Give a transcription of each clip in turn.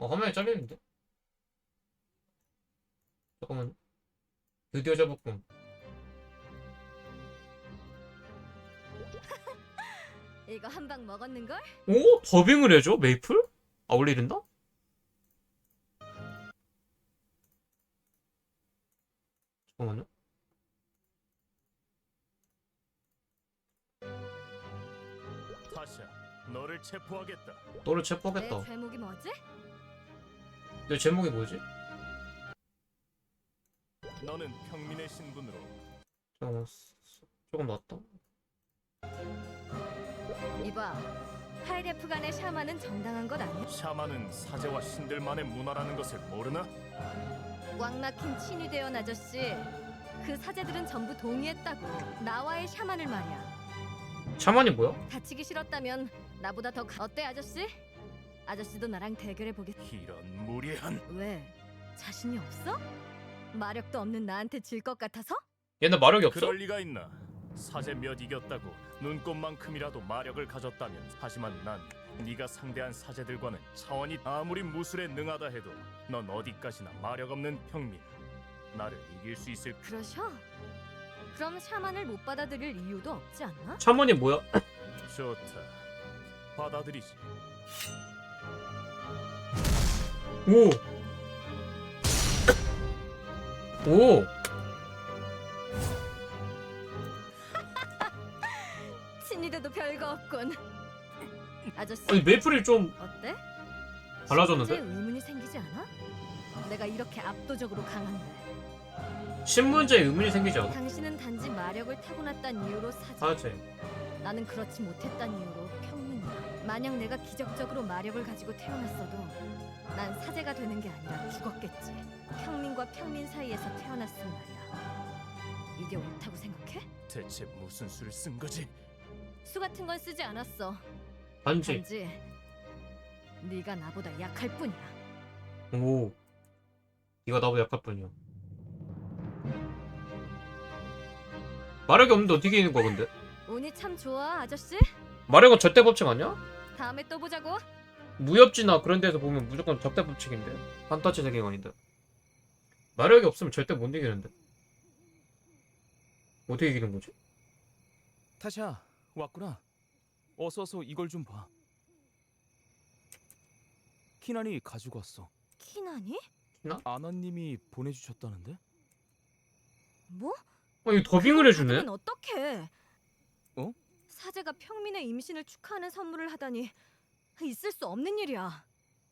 어, 화면이 잘리는데? 잠깐만. 드디어 잡았군. 이거 한 방 먹었는 걸? 오? 더빙을 해줘? 메이플? 아, 원래 이른다? 잠깐만요. 타샤, 너를 체포하겠다. 너를 내 체포하겠다. 제목이 뭐지? 내 제목이 뭐지? 너는 평민의 신분으로 잠깐만. 조금 낫다. 이봐 하이레프 간의 샤마는 정당한 것 아니야? 샤만은 사제와 신들만의 문화라는 것을 모르나? 꽉 막힌 친위대원 아저씨 그 사제들은 전부 동의했다고 나와의 샤만을 말이야 샤만이 뭐야? 다치기 싫었다면 나보다 더 가... 어때 아저씨? 아저씨도 나랑 대결해 보겠... 이런 무례한 왜? 자신이 없어? 마력도 없는 나한테 질 것 같아서? 얘네 마력이 없어? 그럴 리가 있나? 사제 몇 이겼다고 눈꽃만큼이라도 마력을 가졌다면 하지만 난 네가 상대한 사제들과는 차원이 아무리 무술에 능하다 해도 넌 어디까지나 마력 없는 평민 나를 이길 수 있을 그러셔? 그럼 샤만을 못 받아들일 이유도 없지 않나? 샤만이 뭐야? 좋다 받아들이지 오! 오! 친위대도 별거 없군 아저씨 아니 메이플이 좀 어때? 달라졌는데? 의문이 생기지 않아? 내가 이렇게 압도적으로 강한데 신문제에 의문이 생기지 않아? 당신은 단지 마력을 타고났단 이유로 사지 사제. 나는 그렇지 못했단 이유로 만약 내가 기적적으로 마력을 가지고 태어났어도 난 사제가 되는 게 아니라 죽었겠지 평민과 평민 사이에서 태어났음 말이야 이게 옳다고 생각해? 대체 무슨 수를 쓴 거지? 수 같은 건 쓰지 않았어 반지. 단지 네가 나보다 약할 뿐이야 오. 네가 나보다 약할 뿐이야. 마력이 없는데 어떻게 이기는 거야 근데? 운이 참 좋아 아저씨 마력은 절대 법칙 아니야? 다음에 또 보자고 무협지나 그런 데서 보면 무조건 절대 법칙인데. 판타지 세계관인데. 마력이 없으면 절대 못 이기는데. 어떻게 이기는 거지? 타샤 왔구나. 어서 어서 이걸 좀 봐. 키난이 가지고 왔어. 키나니? 아나님이 보내주셨다는데? 뭐? 어, 이거 더빙을 해주네? 은 어떻게? 어? 사제가 평민의 임신을 축하하는 선물을 하다니 있을 수 없는 일이야.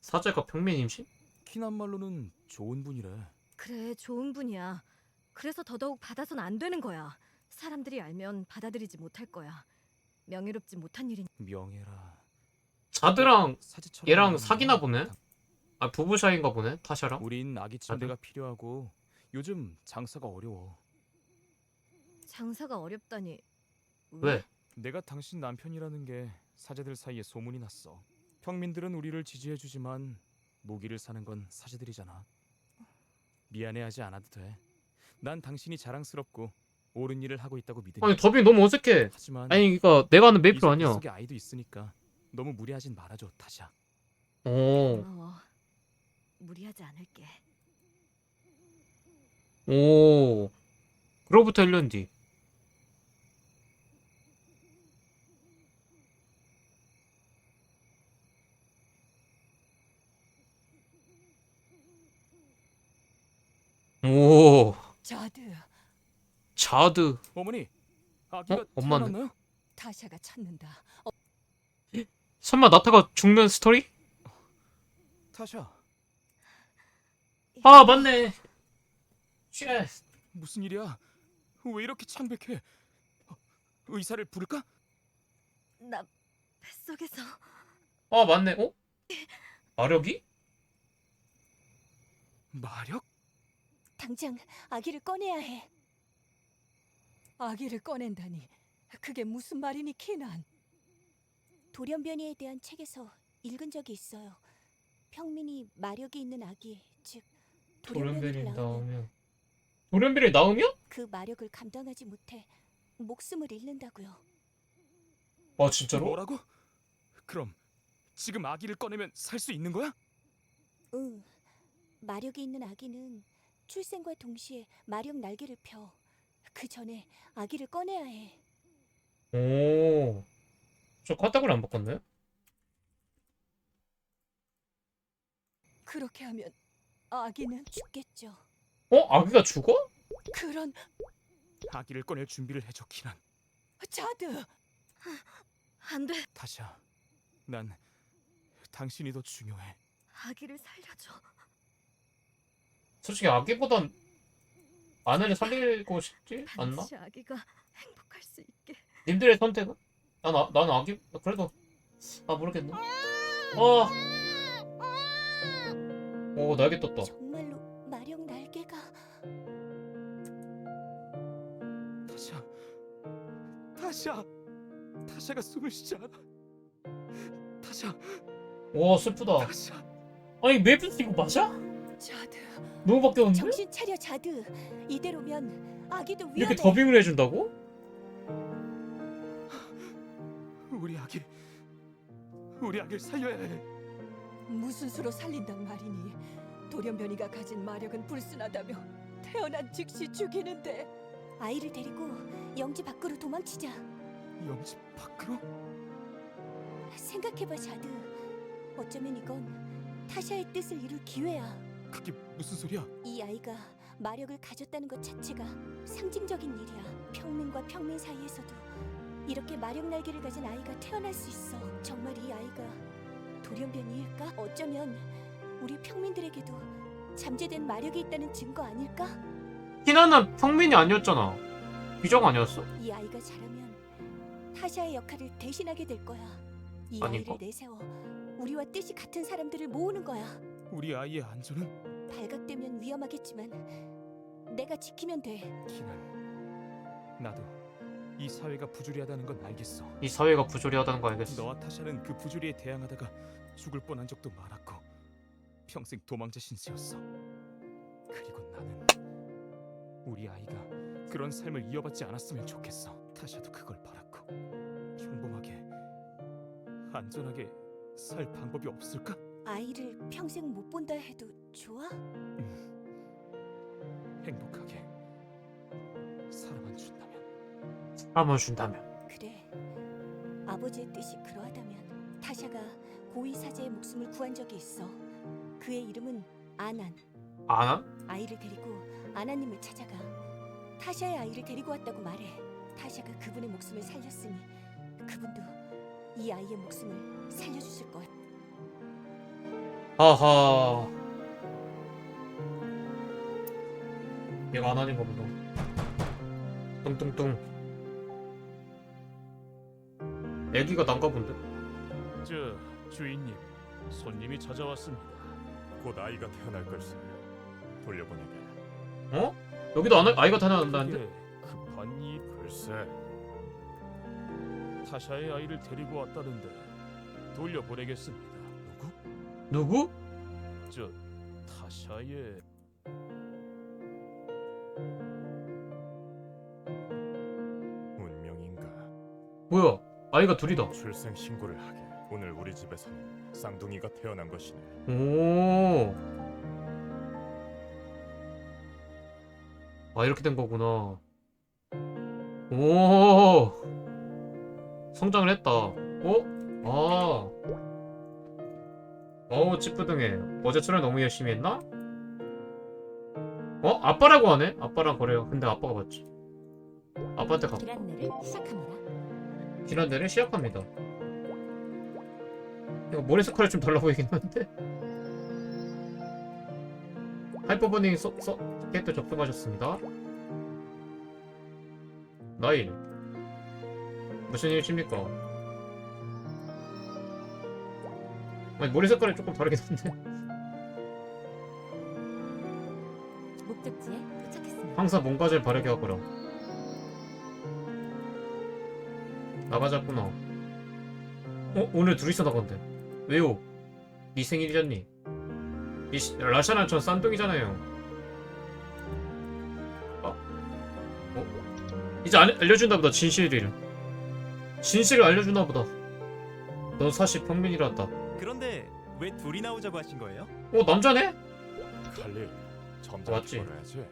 사제가 평민 임신? 키난 말로는 좋은 분이래. 그래, 좋은 분이야. 그래서 더더욱 받아선 안 되는 거야. 사람들이 알면 받아들이지 못할 거야. 명예롭지 못한 일이니. 명예라. 자드랑 사제처럼 얘랑 사귀나. 보네? 아 부부 사이인가 보네 타샤랑? 우린 아기 침대가 필요하고 요즘 장사가 어려워. 장사가 어렵다니. 왜? 내가 당신 남편이라는 게 사제들 사이에 소문이 났어. 평민들은 우리를 지지해주지만 무기를 사는 건 사제들이잖아. 미안해하지 않아도 돼. 난 당신이 자랑스럽고 옳은 일을 하고 있다고 믿으니. 아니 더빙 너무 어색해 하지만 아니 이거 내가 아는 메이플 이제 아니야 뱃속에 아이도 있으니까 너무 무리하진 말아줘, 타샤. 오, 고마워. 무리하지 않을게. 오 그로부터 1년 뒤 오, 저드 자드. 어머니, 아기가 어? 엄마는? 태어났나요? 타샤가 찾는다. 설마 나타가 죽는 스토리? 타샤, 아, 맞네. 쉣. 무슨 일이야? 왜 이렇게 창백해? 어, 의사를 부를까? 나 뱃속에서 아, 맞네. 어? 마력이? 마력? 당장 아기를 꺼내야 해. 아기를 꺼낸다니. 그게 무슨 말이니, 키난? 돌연변이에 대한 책에서 읽은 적이 있어요. 평민이 마력이 있는 아기, 즉 돌연변이를 돌연변이 낳으면 나오면. 돌연변이 나오면? 그 마력을 감당하지 못해 목숨을 잃는다고요. 아, 진짜로? 뭐라고? 그럼 지금 아기를 꺼내면 살 수 있는 거야? 응. 마력이 있는 아기는 출생과 동시에 마력 날개를 펴. 그 전에 아기를 꺼내야 해. 오. 저 카딱을 안 바꿨나요? 그렇게 하면 아기는 죽겠죠. 어? 아기가 죽어? 그런 아기를 꺼낼 준비를 해줘 키난. 자드 안 돼. 타샤, 난 당신이 더 중요해. 아기를 살려줘. 솔직히 아기보단 아내를 살리고 싶지 않나? 아기가 행복할 수 있게. 님들의 선택은? 난, 아, 난 아기 그래도 아 모르겠네. 어. 오 날개 떴다. 정말로 마력 날개가 타샤, 타샤, 타샤가 숨을 쉬지 않아. 타샤, 와 슬프다. 타샤. 아니 메이플스 이거 맞아? 자드 너무 바뀌었는데? 정신 차려 자드. 이대로면 아기도 위험해. 이렇게 더빙을 해준다고? 우리 아기, 우리 아기를 살려야 해. 무슨 수로 살린단 말이니 돌연변이가 가진 마력은 불순하다며 태어난 즉시 죽이는데 아이를 데리고 영지 밖으로 도망치자. 영지 밖으로? 생각해봐 자드. 어쩌면 이건 타샤의 뜻을 이룰 기회야. 그게 무슨 소리야? 이 아이가 마력을 가졌다는 것 자체가 상징적인 일이야. 평민과 평민 사이에서도 이렇게 마력 날개를 가진 아이가 태어날 수 있어. 정말 이 아이가 돌연변이일까? 어쩌면 우리 평민들에게도 잠재된 마력이 있다는 증거 아닐까? 희나는 평민이 아니었잖아. 비정 아니었어? 이 아이가 자라면 타샤의 역할을 대신하게 될 거야. 이 아이를 어. 내세워 우리와 뜻이 같은 사람들을 모으는 거야. 우리 아이의 안전은? 발각되면 위험하겠지만 내가 지키면 돼. 키난, 나도 이 사회가 부조리하다는 건 알겠어. 이 사회가 부조리하다는 거 알겠어. 너와 타샤는 그 부조리에 대항하다가 죽을 뻔한 적도 많았고 평생 도망자 신세였어. 그리고 나는 우리 아이가 그런 삶을 이어받지 않았으면 좋겠어. 타샤도 그걸 바랐고 평범하게 안전하게 살 방법이 없을까? 아이를 평생 못 본다 해도 좋아? 행복하게 살아만 준다면 한번 준다면. 그래. 아버지의 뜻이 그러하다면 타샤가 고위 사제의 목숨을 구한 적이 있어. 그의 이름은 아난. 아나? 아이를 데리고 아나님을 찾아가. 타샤의 아이를 데리고 왔다고 말해. 타샤가 그분의 목숨을 살렸으니 그분도 이 아이의 목숨을 살려주실 거야. 하하. 얘가 아나인가 보다. 뚱뚱뚱. 애기가 난가 본데? 저 주인님, 손님이 찾아왔습니다. 곧 아이가 태어날 걸세. 돌려보내게. 어? 여기도 아나, 아이가 태어난다는데? 그게 급한 이 글쎄. 타샤의 아이를 데리고 왔다는데 돌려보내겠습니다. 누구? 저 타샤의 운명인가? 뭐야? 아이가 둘이다. 출생 신고를 하게. 오늘 우리 집에서는 쌍둥이가 태어난 것이네. 오. 아 이렇게 된 거구나. 오. 성장을 했다. 어? 아. 어우 찌뿌둥해. 어제 출연 너무 열심히 했나? 어? 아빠라고 하네? 아빠랑 거래요. 근데 아빠가 맞지. 아빠한테 가. 기란내를 시작합니다. 지난대를 시작합니다. 이거 머리 색깔이 좀 달라 보이긴 한데. 하이퍼버닝 서, 서, 티켓도 접속하셨습니다. 나일. 무슨 일이십니까? 아니, 머리 색깔이 조금 다르긴 한데. 목적지에 도착했습니다. 항상 몸가짐 바르게 하거라. 나가자꾸나. 어? 오늘 둘이서 나간대. 왜요? 네 생일이잖니? 이 시- 라샤랑 전 쌍둥이잖아요. 어? 어? 이제 알, 알려준다 보다 진실을. 진실을 알려주나 보다. 넌 사실 평민이란다. 그런데 왜 둘이 나오자고 하신 거예요? 어 남자네? 칼릴 점잖게 맞지? 걸어야지.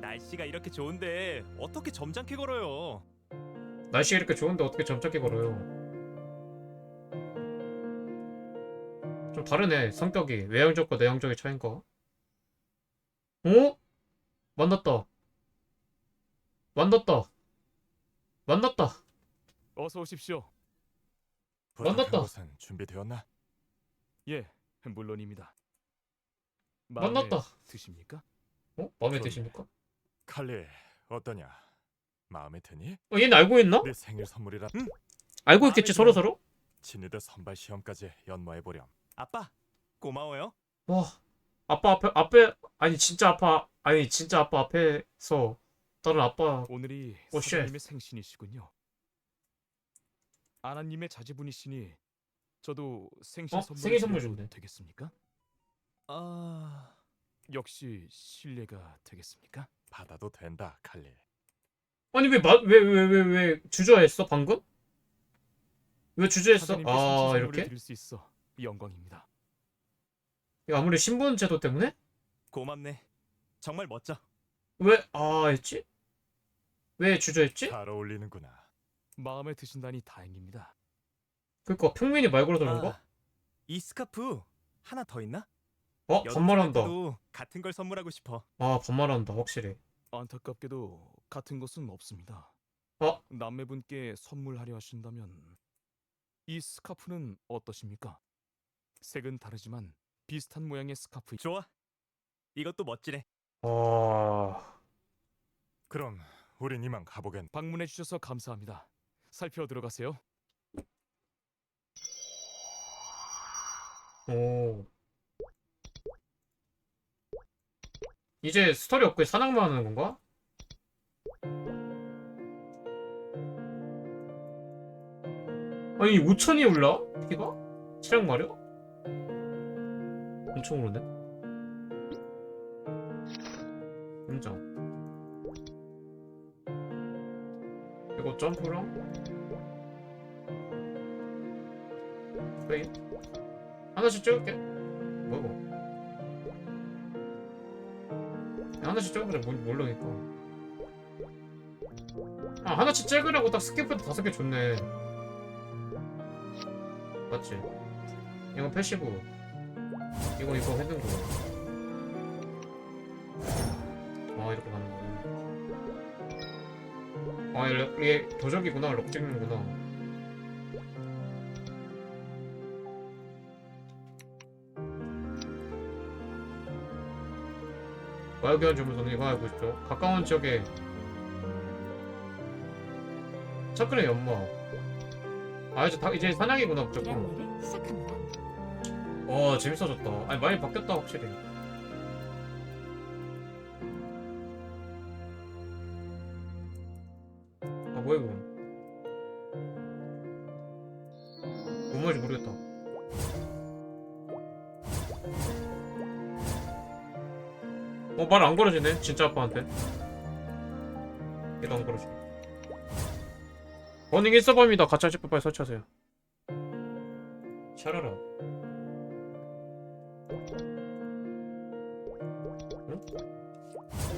날씨가 이렇게 좋은데 어떻게 점잖게 걸어요? 날씨가 이렇게 좋은데 어떻게 점잖게 걸어요? 좀 다르네 성격이 외향적과 내향적의 차인가? 어? 만났다 만났다 만났다 어서 오십시오. 만났다. 준비되었나? 예, 물론입니다. 마음에 만났다 드십니까? 어? 마음에. 드십니까? 칼릴 어떠냐? 마음에 드니? 어 얘는 알고 있나? 내 생일 선물이라. 응. 알고 있겠지 서로 서로? 진이대 선발 시험까지 연마해 보렴. 아빠 고마워요. 와 아빠 앞에 앞에 아니 진짜 아빠 아니 진짜 아빠 앞에서 다른 아빠 오늘이 오, 쉣. 사장님의 생신이시군요. 아나님의 자제분이시니 저도 생신 어? 선물 생일 선물 준대. 되겠습니까? 아 역시 실례가 되겠습니까? 받아도 된다, 칼릴. 아니 왜왜 왜 왜 왜 주저했어 방금? 왜 주저했어? 사장님께 생신 아 선물을 이렇게? 드릴 수 있어 영광입니다. 이거 아무리 신분 제도 때문에? 고맙네. 정말 멋져. 왜 아 했지? 왜 주저했지? 잘 어울리는구나. 마음에 드신다니 다행입니다. 그니까 평민이 말 걸어서 그런가? 아, 이 스카프 하나 더 있나? 어? 반말한다 같은 걸 선물하고 싶어. 아 반말한다 확실히 안타깝게도 같은 것은 없습니다. 어? 남매분께 선물하려 하신다면 이 스카프는 어떠십니까? 색은 다르지만 비슷한 모양의 스카프. 좋아. 이것도 멋지네. 아... 그럼 우린 이만 가보겠. 방문해 주셔서 감사합니다. 살펴 들어가세요. 오 이제 스토리 없고 사냥만 하는 건가? 아니 5천이 올라? 피가? 체력 마력? 엄청 오르네 인정 이거 점프랑 페인 하나씩 찍을게 뭐 이거 하나씩 뭘, 모르니까 아 하나씩 찍으라고 딱 스킵해도 다섯 개 줬네 맞지? 이건 패시브 이거 이거 했는 거. 아 이렇게 가는 거. 아 이게, 이게 도적이구나 럭 찍는구나. 주문서는 이거 알고 싶죠. 가까운 지역에 차크의 연마. 아 이제 다 이제 사냥이구나 무조건. 시작합니다. 와 재밌어졌다. 아니 많이 바뀌었다 확실히. 아 뭐야 이거? 뭔 말인지 모르겠다. 어 말 안 걸어지네 진짜 아빠한테. 얘도 안 걸어지. 버닝 1서버입니다. 가짜 집부 빨리 설치하세요. 샤라라.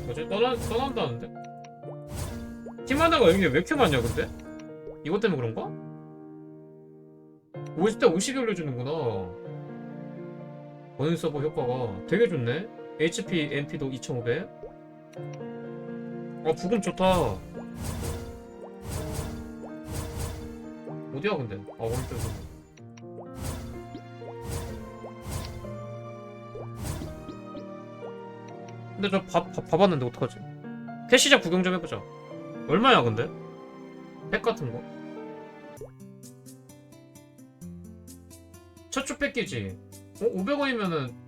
뭐지? 떠나, 떠난다는데? 팀하다가 여기 왜 이렇게 많냐 근데? 이것 때문에 그런가? 50대 50이 올려주는구나 버닝 서버 효과가 되게 좋네 HP, NP도 2500아 부금 좋다 어디야 근데? 아 오른쪽에 근데 저 봐, 봐, 봐봤는데 어떡하지? 캐시작 구경 좀 해보자 얼마야 근데? 팩 같은 거? 첫주 패키지 어? 500원이면은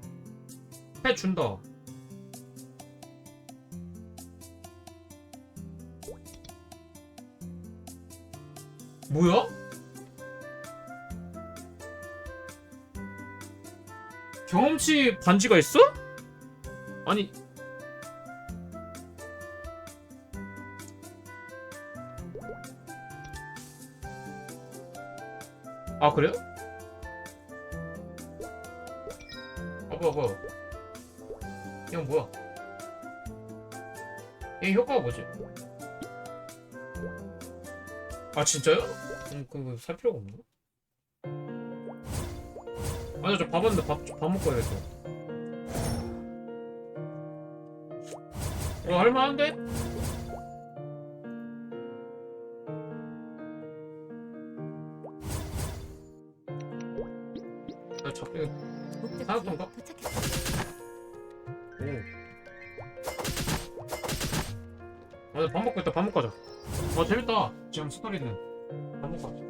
팩 준다 뭐야? 경험치 반지가 있어? 아니 아 그래요? 어 뭐야 뭐야 이건 뭐야 이 효과가 뭐지? 아 진짜요? 음, 그거 살 필요가 없나? 아니 저 밥았는데 밥, 밥 먹고 해야겠어 이거 할만한데? 오. 아, 밥 먹고 있다. 밥 먹고 가자. 와, 재밌다. 지금 스토리는. 밥 먹고 가자.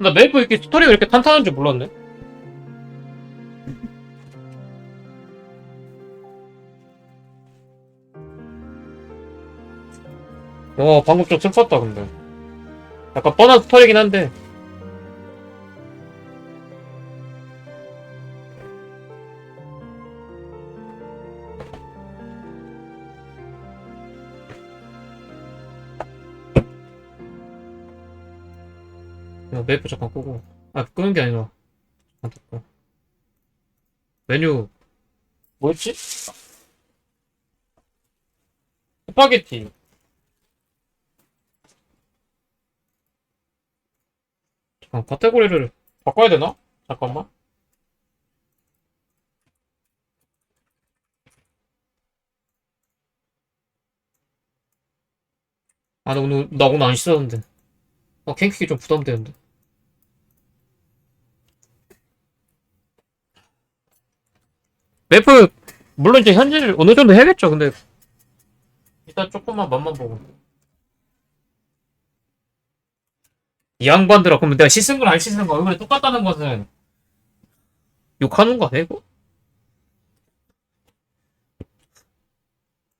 나 메이플 이렇게 스토리가 이렇게 탄탄한 줄 몰랐네. 와, 방금 좀 슬펐다, 근데. 약간 뻔한 스토리긴 한데. 야, 메이플 잠깐 끄고. 아, 끄는 게 아니라. 잠깐 닫고. 메뉴, 뭐였지? 스파게티. 잠깐, 카테고리를 바꿔야 되나? 잠깐만. 아, 나 오늘, 나 오늘 안 씻었는데. 아, 캔키기 좀 부담되는데. 맵프 물론 이제 현질 어느 정도 해야겠죠. 근데 일단 조금만 맛만 보고. 이 양반들아 그러면 내가 씻은 거랑 안 씻은 거 얼굴에 똑같다는 것은 욕하는 거 이거?